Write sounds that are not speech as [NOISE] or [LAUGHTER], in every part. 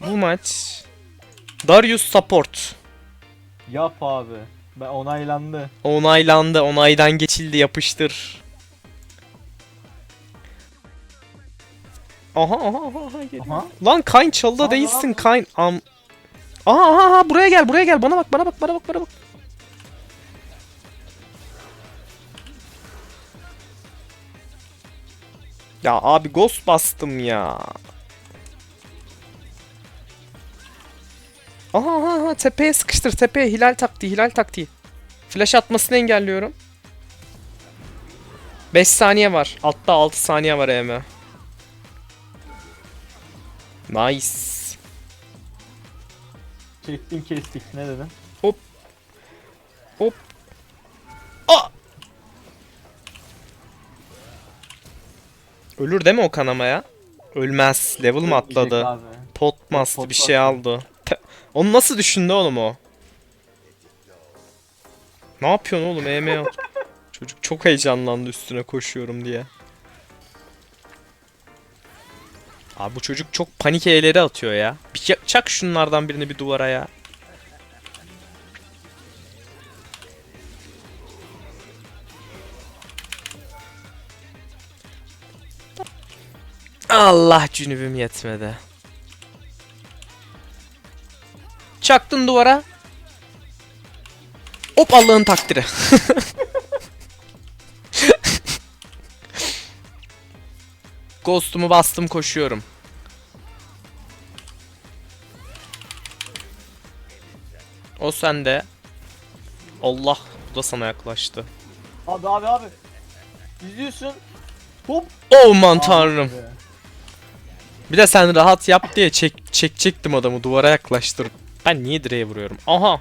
Bu maç Darius support. Yap abi. Ben onaylandı. Onaylandı. Onaydan geçildi. Yapıştır. Aha aha aha, aha geliyor. Aha. Lan Kayn çalıda Lan, değilsin. Kayn. Am Aha aha aha buraya gel buraya gel bana bak bana bak bana bak bana bak. Ya abi ghost bastım ya. Aha aha aha tepeye sıkıştır tepeye hilal taktiği hilal taktiği. Flash atmasını engelliyorum. 5 saniye var. Altta 6 saniye var EM. Nice. Çektin kestik. Ne dedin? Hop. Aa! Ölür değil mi o kanamaya? Ölmez. Level Yiyecek atladı? Pot bir şey aldı. Onu nasıl düşündü oğlum o? Ne yapıyorsun oğlum EM Çocuk çok heyecanlandı üstüne koşuyorum diye. Abi bu çocuk çok panik E'leri atıyor ya. Bir çak şunlardan birini bir duvara ya. Allah cünübüm yetmedi. Çaktın duvara. Hop Allah'ın takdiri. [LAUGHS] Ghost'umu bastım koşuyorum. O sende. Allah bu da sana yaklaştı. Abi abi abi. İzliyorsun. Hop. Aman tanrım. Bir de sen rahat yap diye çek çekecektim adamı duvara yaklaştırıp. Ben niye direğe vuruyorum? Aha.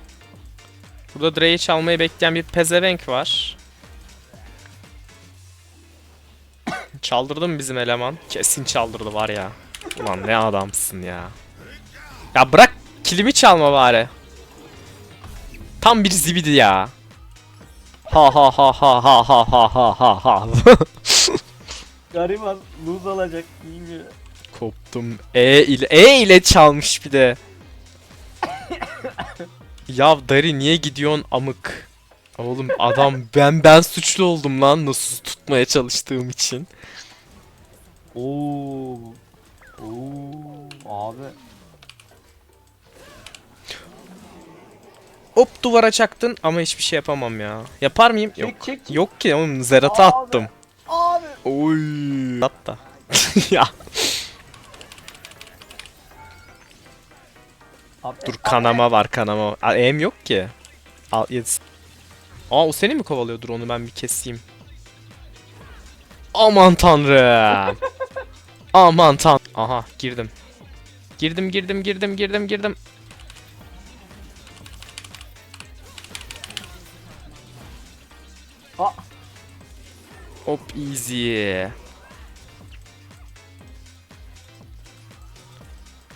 Burada direği çalmayı bekleyen bir pezevenk var. Çaldırdı mı bizim eleman? Kesin çaldırdı var ya. Ulan ne adamsın ya. Ya bırak kilimi çalma bari. Tam bir zibidi ya. Ha ha ha ha ha ha ha ha ha ha. [LAUGHS] Gariban lose alacak. Bilmiyor. Koptum. E ile E ile çalmış bir de. Ya Dari niye gidiyorsun amık? Oğlum adam ben ben suçlu oldum lan nasıl tutmaya çalıştığım için. Oo. Oo. Abi. Hop duvara çaktın ama hiçbir şey yapamam ya. Yapar mıyım? Çek Yok. çek. çek. Yok ki oğlum Zerat'a Abi. attım. Abi. Oy. Hatta. [LAUGHS] ya dur kanama var kanama. Aa, Em yok ki. Al yetsin. Aa o seni mi kovalıyordur onu ben bir keseyim. Aman tanrım. [LAUGHS] Aman tan. Aha girdim. Girdim girdim girdim girdim girdim. Ha. Hop easy.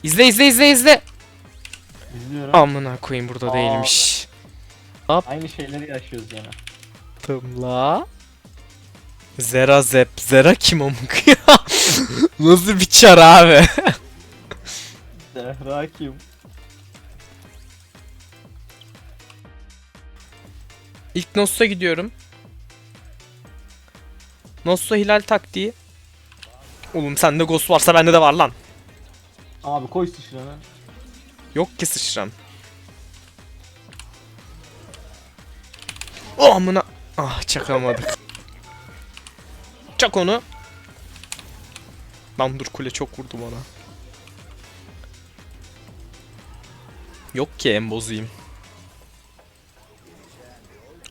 İzle izle izle izle. İzliyorum. Amına koyayım burada Aa. değilmiş. Aynı şeyleri yaşıyoruz yine. Tımla. Zera zep. Zera kim amık ya? [LAUGHS] Nasıl bir çar abi? [LAUGHS] Zehra kim? İlk Noss'a gidiyorum. Nossa hilal taktiği. Oğlum sende ghost varsa bende de var lan. Abi koy sıçranı. Yok ki sıçram. Oh amına. Ah çakamadık. Çak onu. Lan dur kule çok vurdu bana. Yok ki en bozayım.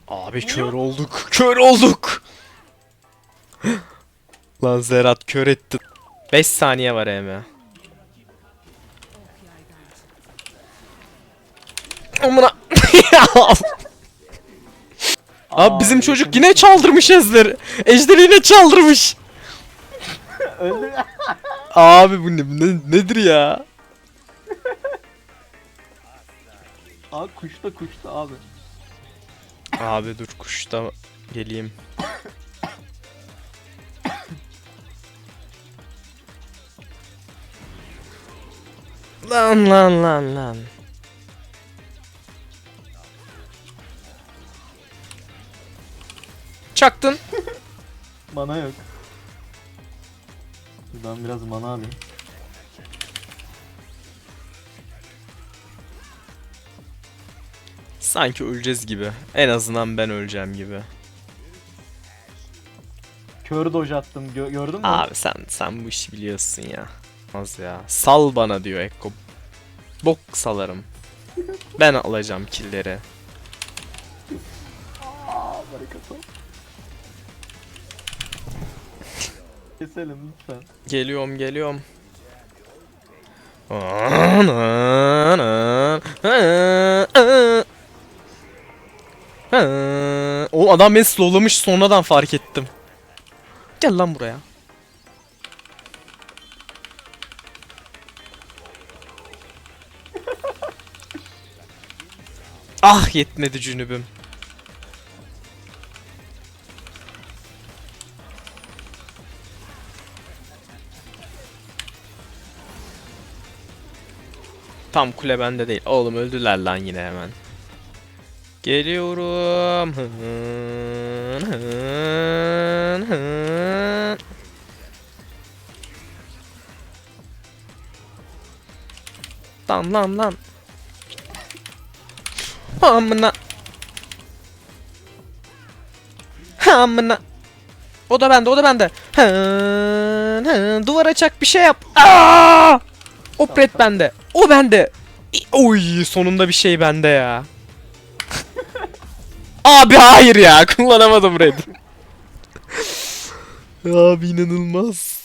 Abi kör olduk. Kör olduk. Lan Zerat kör etti. 5 saniye var Eme. Amına. Abi bizim çocuk yine çaldırmış ejderi. Ejderi yine çaldırmış. Öldü. Abi bu ne, ne- nedir ya? Abi kuşta kuşta abi. Abi dur kuşta geleyim. Lan lan lan lan. Çaktın. [LAUGHS] Mana yok. Ben biraz mana alayım. Sanki öleceğiz gibi. En azından ben öleceğim gibi. Kör doj attım. Gö- gördün mü? Abi sen sen bu işi biliyorsun ya. Az ya. Sal bana diyor Ekko. Bok salarım. Ben alacağım killeri. Aa, Keselim lütfen. Geliyorum geliyorum. O adam beni slowlamış sonradan fark ettim. Gel lan buraya. ah yetmedi cünübüm. Tam kule bende değil. Oğlum öldüler lan yine hemen. Geliyorum. Hın, hın, hın. Lan lan lan. Amına. Amına. O da bende, o da bende. Hın, hın. Duvara çak bir şey yap. Aa! O pet bende. O bende. Oy sonunda bir şey bende ya. [LAUGHS] Abi hayır ya [LAUGHS] kullanamadım red. Abi inanılmaz.